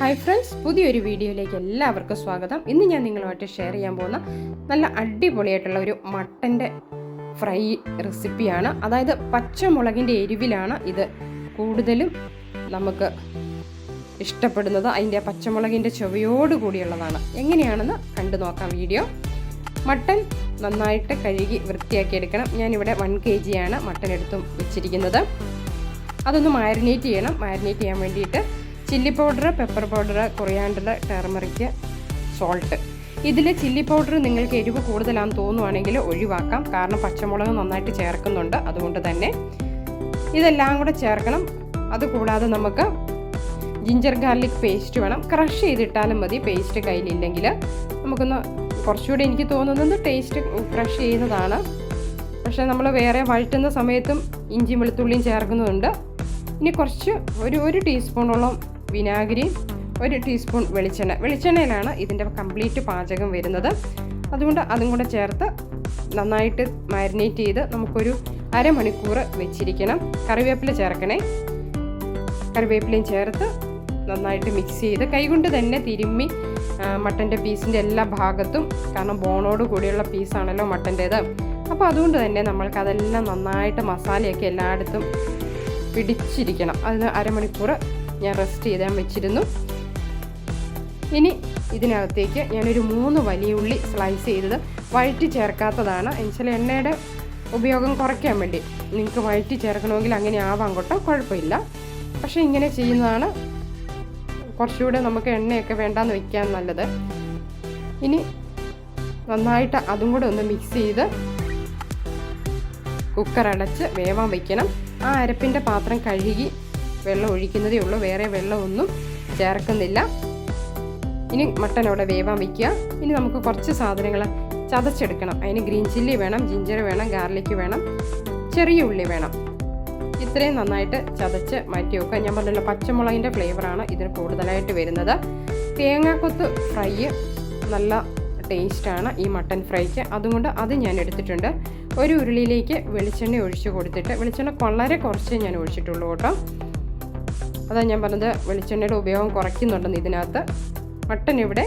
Hi friends പുതിയൊരു വീഡിയോയിലേക്ക് എല്ലാവർക്കും സ്വാഗതം. ഇന്ന് ഞാൻ നിങ്ങളുമായിട്ട് ഷെയർ ചെയ്യാൻ പോകുന്ന നല്ല അടിപൊളിയായിട്ടുള്ള ഒരു മട്ടന്റെ ഫ്രൈ റെസിപ്പിയാണ്. അതായത് പച്ചമുളകിന്റെ എരിവിലാണ് ഇത് കൂടുതലും നമുക്ക് ഇഷ്ടപ്പെടുന്നത്. അതിന്റെ പച്ചമുളകിന്റെ ചുവയോട് കൂടിയുള്ളതാണ്. എങ്ങനെയാണെന്ന് കണ്ടു നോക്കാം വീഡിയോ. മട്ടൻ നന്നായിട്ട് കഴുകി വൃത്തിയാക്കി എടുക്കണം. ഞാനിവിടെ വൺ കെ ജിയാണ് മട്ടൻ എടുത്തും വെച്ചിരിക്കുന്നത്. അതൊന്ന് മാരിനേറ്റ് ചെയ്യണം. മാരിനേറ്റ് ചെയ്യാൻ വേണ്ടിയിട്ട് chilli powder pepper powder coriander turmeric salt ഇതിൽ ചില്ലി പൗഡർ നിങ്ങൾക്ക് എരിവ് കൂടുതലാണെന്ന് തോന്നുവാണെങ്കിൽ ഒഴിവാക്കാം. കാരണം പച്ചമുളക് നന്നായിട്ട് ചേർക്കുന്നുണ്ട്. അതുകൊണ്ട് തന്നെ ഇതെല്ലാം കൂടെ ചേർക്കണം. അതുകൂടാതെ നമുക്ക് ജിഞ്ചർ ഗാർലിക് പേസ്റ്റ് വേണം. ക്രഷ് ചെയ്തിട്ടാലും മതി. പേസ്റ്റ് കയ്യിലില്ലെങ്കിൽ നമുക്കൊന്ന് കുറച്ചുകൂടി എനിക്ക് തോന്നുന്നത് ടേസ്റ്റ് ക്രഷ് ചെയ്യുന്നതാണ്. പക്ഷേ നമ്മൾ വേറെ വഴറ്റുന്ന സമയത്തും ഇഞ്ചിയും വെളുത്തുള്ളിയും ചേർക്കുന്നുണ്ട്. ഇനി കുറച്ച് ഒരു ഒരു ടീസ്പൂണോളം വിനാഗിരിയും ഒരു ടീസ്പൂൺ വെളിച്ചെണ്ണ. വെളിച്ചെണ്ണയിലാണ് ഇതിന്റെ കംപ്ലീറ്റ് പാചകം വരുന്നത്. അതുകൊണ്ട് അതും കൂടെ ചേർത്ത് നന്നായിട്ട് മാരിനേറ്റ് ചെയ്ത് നമുക്കൊരു അരമണിക്കൂർ വെച്ചിരിക്കണം. കറിവേപ്പില ചേർക്കണേ. കറിവേപ്പിലയും ചേർത്ത് നന്നായിട്ട് മിക്സ് ചെയ്ത് കൈകൊണ്ട് തന്നെ തിരുമ്മി മട്ടന്റെ പീസിന്റെ എല്ലാ ഭാഗത്തും കാരണം ബോണോട് കൂടിയുള്ള പീസാണല്ലോ മട്ടന്റേത്. അപ്പോൾ അതുകൊണ്ട് തന്നെ നമ്മൾക്ക് അതെല്ലാം നന്നായിട്ട് മസാലയൊക്കെ എല്ലായിടത്തും പിടിച്ചിരിക്കണം. അതിന് അരമണിക്കൂർ ഞാൻ റെസ്റ്റ് ചെയ്താൻ വെച്ചിരുന്നു. ഇനി ഇതിനകത്തേക്ക് ഞാനൊരു മൂന്ന് വലിയ ഉള്ളി സ്ലൈസ് ചെയ്തത് വഴറ്റി ചേർക്കാത്തതാണ്. എന്നുവെച്ചാൽ എണ്ണയുടെ ഉപയോഗം കുറയ്ക്കാൻ വേണ്ടി. നിങ്ങൾക്ക് വഴറ്റി ചേർക്കണമെങ്കിൽ അങ്ങനെ ആവാം കേട്ടോ കുഴപ്പമില്ല. പക്ഷേ ഇങ്ങനെ ചെയ്യുന്നതാണ് കുറച്ചുകൂടെ നമുക്ക് എണ്ണയൊക്കെ വേണ്ടാന്ന് വെക്കാൻ നല്ലത്. ഇനി നന്നായിട്ട് അതും കൂടെ ഒന്ന് മിക്സ് ചെയ്ത് കുക്കർ അടച്ച് വേവാൻ വയ്ക്കണം ആ അരപ്പിന്റെ പാത്രം കഴുകി വെള്ളം ഒഴിക്കുന്നതേ ഉള്ളൂ. വേറെ വെള്ളമൊന്നും ചേർക്കുന്നില്ല. ഇനി മട്ടൻ അവിടെ വേവാൻ വയ്ക്കുക ഇനി നമുക്ക് കുറച്ച് സാധനങ്ങൾ ചതച്ചെടുക്കണം. അതിന് ഗ്രീൻ ചില്ലി വേണം ജിഞ്ചർ വേണം ഗാർലിക് വേണം ചെറിയ ഉള്ളി വേണം. ഇത്രയും നന്നായിട്ട് ചതച്ച് മാറ്റി വെക്കുക. ഞാൻ പറഞ്ഞല്ലോ പച്ചമുളകിന്റെ ഫ്ലേവറാണ് ഇതിന് കൂടുതലായിട്ട് വരുന്നത്. തേങ്ങാക്കൊത്ത് ഫ്രൈ നല്ല ടേസ്റ്റാണ് ഈ മട്ടൻ ഫ്രൈക്ക്. അതുകൊണ്ട് അത് ഞാൻ എടുത്തിട്ടുണ്ട്. ഒരു ഉരുളിയിലേക്ക് വെളിച്ചെണ്ണ ഒഴിച്ച് കൊടുത്തിട്ട് വെളിച്ചെണ്ണ വളരെ കുറച്ചേ ഞാൻ ഒഴിച്ചിട്ടുള്ളൂ കേട്ടോ. അതാണ് ഞാൻ പറഞ്ഞത് വെളിച്ചെണ്ണയുടെ ഉപയോഗം കുറയ്ക്കുന്നുണ്ടെന്ന് ഇതിനകത്ത്. മട്ടൻ ഇവിടെ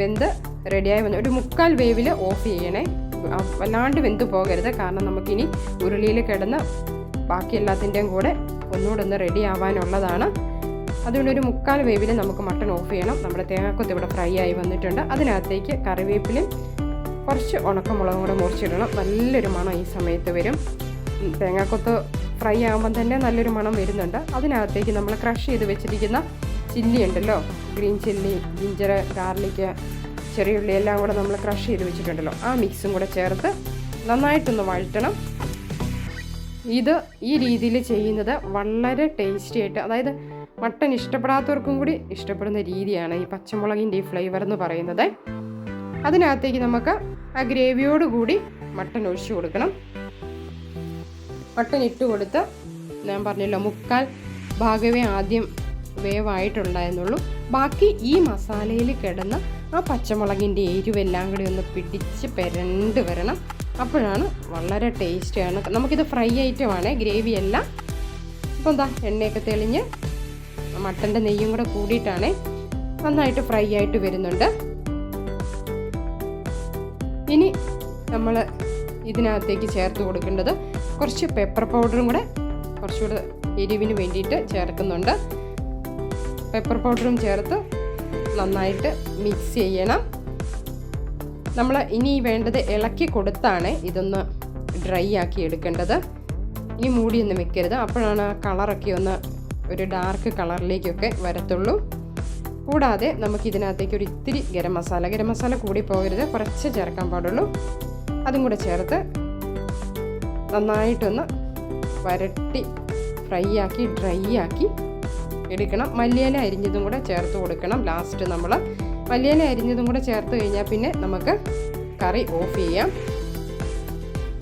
വെന്ത് റെഡിയായി വന്നു. ഒരു മുക്കാൽ വേവിൽ ഓഫ് ചെയ്യണേ. വല്ലാണ്ട് വെന്ത് പോകരുത്. കാരണം നമുക്കിനി ഉരുളിയിൽ കിടന്ന് ബാക്കി എല്ലാത്തിന്റെയും കൂടെ ഒന്നുകൂടെ ഒന്ന് റെഡി ആവാനുള്ളതാണ്. അതുകൊണ്ട് ഒരു മുക്കാൽ വേവിൽ നമുക്ക് മട്ടൺ ഓഫ് ചെയ്യണം. നമ്മുടെ തേങ്ങാക്കൊത്ത് ഇവിടെ ഫ്രൈ ആയി വന്നിട്ടുണ്ട്. അതിനകത്തേക്ക് കറിവേപ്പിലും കുറച്ച് ഉണക്കമുളകും കൂടെ മുറിച്ചിടണം. നല്ലൊരു മണം ഈ സമയത്ത് വരും. തേങ്ങാക്കൊത്ത് ഫ്രൈ ആകുമ്പം തന്നെ നല്ലൊരു മണം വരുന്നുണ്ട്. അതിനകത്തേക്ക് നമ്മൾ ക്രഷ് ചെയ്ത് വെച്ചിരിക്കുന്ന ചില്ലി ഉണ്ടല്ലോ. ഗ്രീൻ ചില്ലി ജിഞ്ചർ ഗാർലിക്ക് ചെറിയുള്ളി എല്ലാം കൂടെ നമ്മൾ ക്രഷ് ചെയ്ത് വെച്ചിട്ടുണ്ടല്ലോ. ആ മിക്സും കൂടെ ചേർത്ത് നന്നായിട്ടൊന്ന് വഴറ്റണം. ഇത് ഈ രീതിയിൽ ചെയ്യുന്നത് വളരെ ടേസ്റ്റി ആയിട്ട് അതായത് മട്ടൻ ഇഷ്ടപ്പെടാത്തവർക്കും കൂടി ഇഷ്ടപ്പെടുന്ന രീതിയാണ് ഈ പച്ചമുളകിന്റെ ഈ ഫ്ലേവർ എന്ന് പറയുന്നത്. അതിനകത്തേക്ക് നമുക്ക് ആ ഗ്രേവിയോട് കൂടി മട്ടൻ ഒഴിച്ചു കൊടുക്കണം. മട്ടൻ ഇട്ട് കൊടുത്ത് ഞാൻ പറഞ്ഞല്ലോ മുക്കാൽ ഭാഗമേ ആദ്യം വേവായിട്ടുണ്ടായിരുന്നുള്ളൂ. ബാക്കി ഈ മസാലയിൽ കിടന്ന ആ പച്ചമുളകിന്റെ എരിവെല്ലാം കൂടി ഒന്ന് പിടിച്ച് പെരണ്ട് വരണം. അപ്പോഴാണ് വളരെ ടേസ്റ്റിയാണ് നമുക്കിത് ഫ്രൈ ഐറ്റമാണ് ഗ്രേവി അല്ല. അപ്പോൾ എന്താ എണ്ണയൊക്കെ തെളിഞ്ഞ് മട്ടന്റെ നെയ്യും കൂടെ കൂടിയിട്ടാണ് നന്നായിട്ട് ഫ്രൈ ആയിട്ട് വരുന്നുണ്ട്. ഇനി നമ്മൾ ഇതിനകത്തേക്ക് ചേർത്ത് കൊടുക്കേണ്ടത് കുറച്ച് പെപ്പർ പൗഡറും കൂടെ കുറച്ചുകൂടെ എരിവിന് വേണ്ടിയിട്ട് ചേർക്കുന്നുണ്ട്. പെപ്പർ പൗഡറും ചേർത്ത് നന്നായിട്ട് മിക്സ് ചെയ്യണം. നമ്മൾ ഇനി വേണ്ടത് ഇളക്കി കൊടുത്താണ് ഇതൊന്ന് ഡ്രൈ ആക്കി എടുക്കേണ്ടത്. ഇനി മൂടിയൊന്നും വെക്കരുത്. അപ്പോഴാണ് കളറൊക്കെ ഒന്ന് ഒരു ഡാർക്ക് കളറിലേക്കൊക്കെ വരത്തുള്ളൂ. കൂടാതെ നമുക്ക് ഇതിനകത്തേക്ക് ഒരു ഇത്തിരി ഗരം മസാല. ഗരം മസാല കൂടി പോകരുത്. കുറച്ച് ചേർക്കാൻ പാടുള്ളൂ. അതും കൂടെ ചേർത്ത് നന്നായിട്ടൊന്ന് വരട്ടി ഫ്രൈ ആക്കി ഡ്രൈ ആക്കി എടുക്കണം. മല്ലിയില അരിഞ്ഞതും കൂടെ ചേർത്ത് കൊടുക്കണം. ലാസ്റ്റ് നമ്മൾ മല്ലിയില അരിഞ്ഞതും കൂടെ ചേർത്ത് കഴിഞ്ഞാൽ പിന്നെ നമുക്ക് കറി ഓഫ് ചെയ്യാം.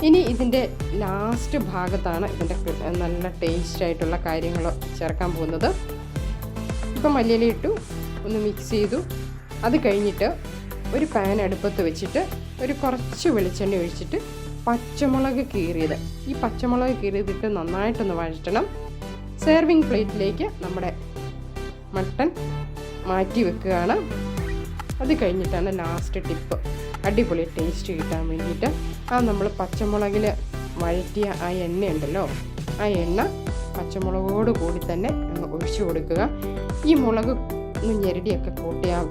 ഇനി ഇതിന്റെ ലാസ്റ്റ് ഭാഗത്താണ് ഇതിന്റെ നല്ല ടേസ്റ്റ് ആയിട്ടുള്ള കാര്യങ്ങൾ ചേർക്കാൻ പോകുന്നത്. ഇപ്പം മല്ലിയില ഇട്ടു ഒന്ന് മിക്സ് ചെയ്തു. അത് കഴിഞ്ഞിട്ട് ഒരു പാൻ അടുപ്പത്ത് വെച്ചിട്ട് ഒരു കുറച്ച് വെളിച്ചെണ്ണ ഒഴിച്ചിട്ട് പച്ചമുളക് കീറിയത്. ഈ പച്ചമുളക് കീറിയതിട്ട് നന്നായിട്ടൊന്ന് വഴറ്റണം. സെർവിങ് പ്ലേറ്റിലേക്ക് നമ്മുടെ മട്ടൺ മാറ്റി വെക്കുകയാണ്. അത് കഴിഞ്ഞിട്ടാണ് ലാസ്റ്റ് ടിപ്പ് അടിപൊളി ടേസ്റ്റ് കിട്ടാൻ വേണ്ടിയിട്ട്. ആ നമ്മൾ പച്ചമുളകിൽ വഴറ്റിയ ആ എണ്ണ ഉണ്ടല്ലോ ആ എണ്ണ പച്ചമുളകോട് കൂടി തന്നെ ഒഴിച്ചു കൊടുക്കുക. ഈ മുളക് ഒന്ന് ഞെരടിയൊക്കെ കൂട്ടി ആ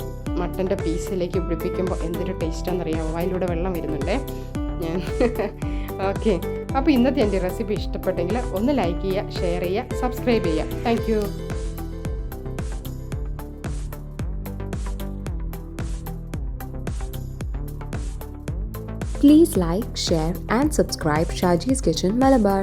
മട്ടന്റെ പീസിലേക്ക് പിടിപ്പിക്കുമ്പോൾ എന്തൊരു ടേസ്റ്റാണെന്നറിയാമോ അതിലൂടെ വെള്ളം വരുന്നുണ്ടേ. ഞാൻ ഓക്കെ അപ്പോൾ ഇന്നത്തെ എന്റെ റെസിപ്പി ഇഷ്ടപ്പെട്ടെങ്കിൽ ഒന്ന് ലൈക്ക് ചെയ്യുക ഷെയർ ചെയ്യുക സബ്സ്ക്രൈബ് ചെയ്യുക. Thank Please like, share, and subscribe Shaji's Kitchen Malabar.